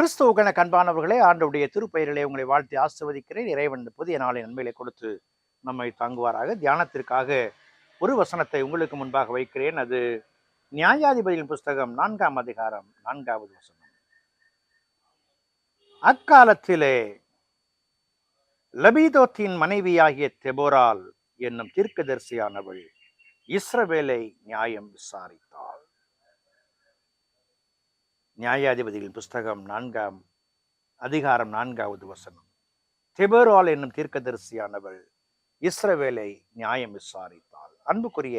கிறிஸ்துவுக்கென கண்பானவர்களே ஆண்டவுடைய திருப்பெயரிலே உங்களை வாழ்த்தி ஆசிர்வதிக்கிறேன். இறைவன் புதிய நாளை நன்மைகளை கொடுத்து நம்மை தாங்குவாராக. தியானத்திற்காக ஒரு வசனத்தை உங்களுக்கு முன்பாக வைக்கிறேன். அது நியாயாதிபதியின் புஸ்தகம் நான்காம் அதிகாரம் நான்காவது வசனம். அக்காலத்திலே லபீதோத்தின் மனைவியாகிய தெபோரால் என்னும் தீர்க்கதரிசியானவள் இஸ்ரவேலை நியாயம் விசாரித்தார் நியாயாதிபதிகள் புஸ்தகம் நான்காம் அதிகாரம் நான்காவது வசனம். திபரால் என்னும் தீர்க்கதரிசியானவள் இஸ்ரவேலை நியாயம் விசாரித்தாள் அன்புக்குரிய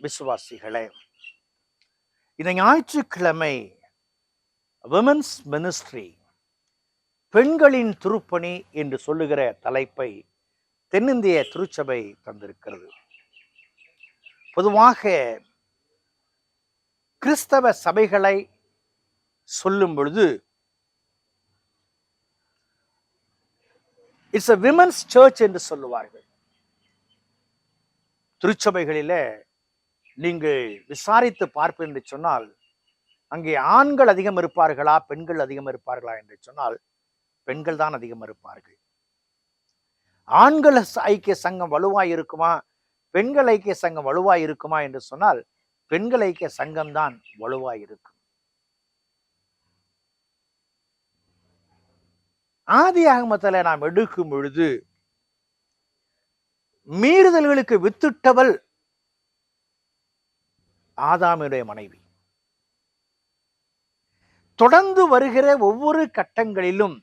விசுவாசிகளே இந்த ஞாயிற்றுக்கிழமை விமன்ஸ் மினிஸ்ட்ரி பெண்களின் திருப்பணி என்று சொல்லுகிற தலைப்பை தென்னிந்திய திருச்சபை தந்திருக்கிறது. பொதுவாக கிறிஸ்தவ சபைகளை சொல்லும் பொழுது இட்ஸ் அ விமன்ஸ் சர்ச் என்று சொல்லுவார்கள். திருச்சபைகளிலே நீங்கள் விசாரித்து பார்ப்பேன் என்று சொன்னால் அங்கே ஆண்கள் அதிகம் இருப்பார்களா பெண்கள் அதிகம் இருப்பார்களா என்று சொன்னால் பெண்கள் தான் அதிகம் இருப்பார்கள். ஆண்கள் ஐக்கிய சங்கம் வலுவாய் இருக்குமா பெண்கள் ஐக்கிய சங்கம் வலுவாய் இருக்குமா என்று சொன்னால் பெண்கள் ஐக்கிய சங்கம் தான் வலுவாய் இருக்கும். ஆதி ஆகமத்தில் நாம் எடுக்கும் பொழுது மீறுதல்களுக்கு வித்துட்டவள் ஆதாமியுடைய மனைவி. தொடர்ந்து வருகிற ஒவ்வொரு கட்டங்களிலும்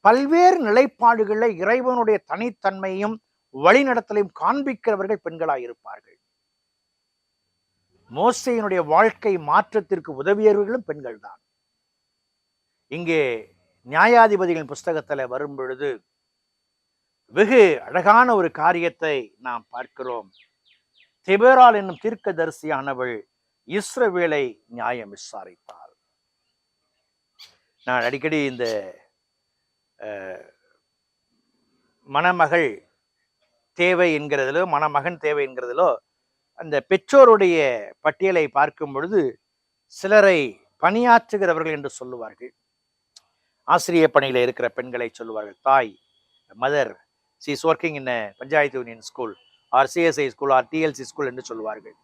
பல்வேறு நிலைப்பாடுகளில் இறைவனுடைய தனித்தன்மையும் வழிநடத்தலையும் காண்பிக்கிறவர்கள் பெண்களாக இருப்பார்கள். மோசையினுடைய வாழ்க்கை மாற்றத்திற்கு உதவியவர்களும் பெண்கள்தான். இங்கே நியாயாதிபதிகளின் புஸ்தகத்தில் வரும் பொழுது வெகு அழகான ஒரு காரியத்தை நாம் பார்க்கிறோம். திபேரால் என்னும் தீர்க்கதரிசியானவள் இஸ்ரவேலை நியாயம் விசாரித்தாள். நான் அடிக்கடி இந்த மணமகள் தேவை என்கிறதிலோ மணமகன் தேவை என்கிறதிலோ அந்த பெற்றோருடைய பட்டியலை பார்க்கும் பொழுது சிலரை பணியாற்றுகிறவர்கள் என்று சொல்லுவார்கள். ஆசிரிய பணியில் இருக்கிற பெண்களை சொல்லுவார்கள். தாய் mother she is working in panchayat union school or CSI school or TLC school என்று சொல்லுவார்கள்.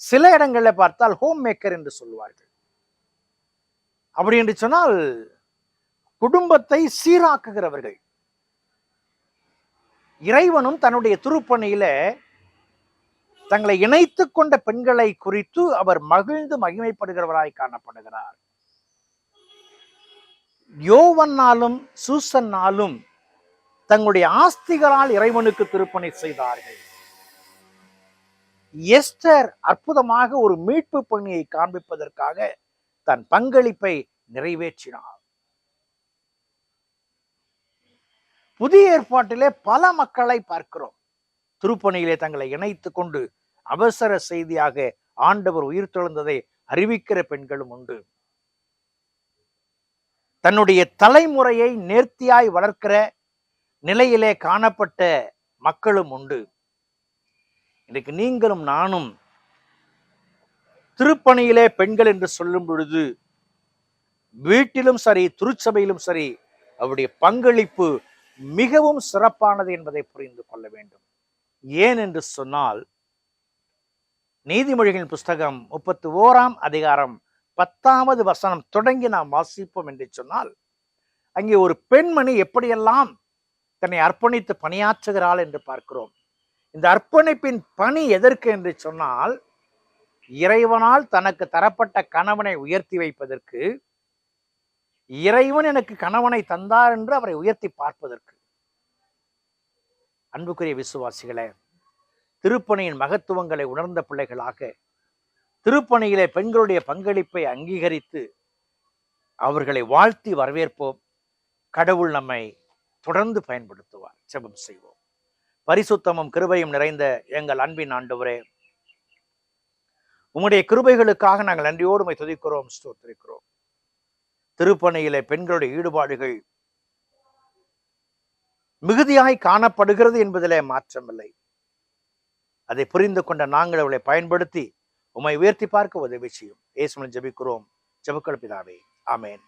சில இடங்களில் பார்த்தால் ஹோம் மேக்கர் என்று சொல்லுவார்கள். அப்படி என்று சொன்னால் குடும்பத்தை சீராக்குகிறவர்கள். இறைவனும் தன்னுடைய திருப்பணியில தங்களை இணைத்து கொண்ட பெண்களை குறித்து அவர் மகிழ்ந்து மகிமைப்படுகிறவராய் காணப்படுகிறார். யோவன்னாலும் சூசன்னாலும் தங்களுடைய ஆஸ்திகளால் இறைவனுக்கு திருப்பணி செய்தார்கள். எஸ்டர் அற்புதமாக ஒரு மீட்பு பணியை காண்பிப்பதற்காக தன் பங்களிப்பை நிறைவேற்றினார். புதிய ஏற்பாட்டிலே பல மக்களை பார்க்கிறோம். திருப்பணியிலே தங்களை இணைத்து கொண்டு அவசர செய்தியாக ஆண்டவர் உயிர் தொழுந்ததை அறிவிக்கிற பெண்களும் உண்டு. தன்னுடைய தலைமுறையை நேர்த்தியாய் வளர்க்கிற நிலையிலே காணப்பட்ட மக்களும் உண்டு. இன்றைக்கு நீங்களும் நானும் திருப்பணியிலே பெண்கள் என்று சொல்லும் பொழுது வீட்டிலும் சரி திருச்சபையிலும் சரி அவருடைய பங்களிப்பு மிகவும் சிறப்பானது என்பதை புரிந்து கொள்ள வேண்டும். ஏன் என்று சொன்னால் நீதிமொழிகளின் புஸ்தகம் முப்பத்தி ஓராம் அதிகாரம் பத்தாவது வசனம் தொடங்கி நாம் வாசிப்போம் என்று சொன்னால் அங்கே ஒரு பெண்மணி எப்படியெல்லாம் தன்னை அர்ப்பணித்து பணியாற்றுகிறாள் என்று பார்க்கிறோம். இந்த அர்ப்பணிப்பின் பணி எதற்கு என்று சொன்னால் இறைவனால் தனக்கு தரப்பட்ட கணவனை உயர்த்தி வைப்பதற்கு இறைவன் எனக்கு கணவனை தந்தார் என்று அவரை உயர்த்தி பார்ப்பதற்கு. அன்புக்குரிய விசுவாசிகளே திருப்பணியின் மகத்துவங்களை உணர்ந்த பிள்ளைகளாக திருப்பணியிலே பெண்களுடைய பங்களிப்பை அங்கீகரித்து அவர்களை வாழ்த்தி வரவேற்போம். கடவுள் நம்மை தொடர்ந்து பயன்படுத்துவார். செபம் செய்வோம். பரிசுத்தமும் கிருபையும் நிறைந்த எங்கள் அன்பின் ஆண்டவரே உங்களுடைய கிருபைகளுக்காக நாங்கள் நன்றியோடு உம்மை துதிக்கிறோம் ஸ்தோத்திருக்கிறோம். திருப்பணியிலே பெண்களுடைய ஈடுபாடுகள் மிகுதியாய் காணப்படுகிறது என்பதிலே மாற்றமில்லை. அதை புரிந்து கொண்ட நாங்கள் அவளை பயன்படுத்தி உமை உயர்த்தி பார்க்க உதவி செய்யும். ஏசுமன் ஜபிக்கிறோம். ஜெபக்கள் பிதாவே ஆமேன்.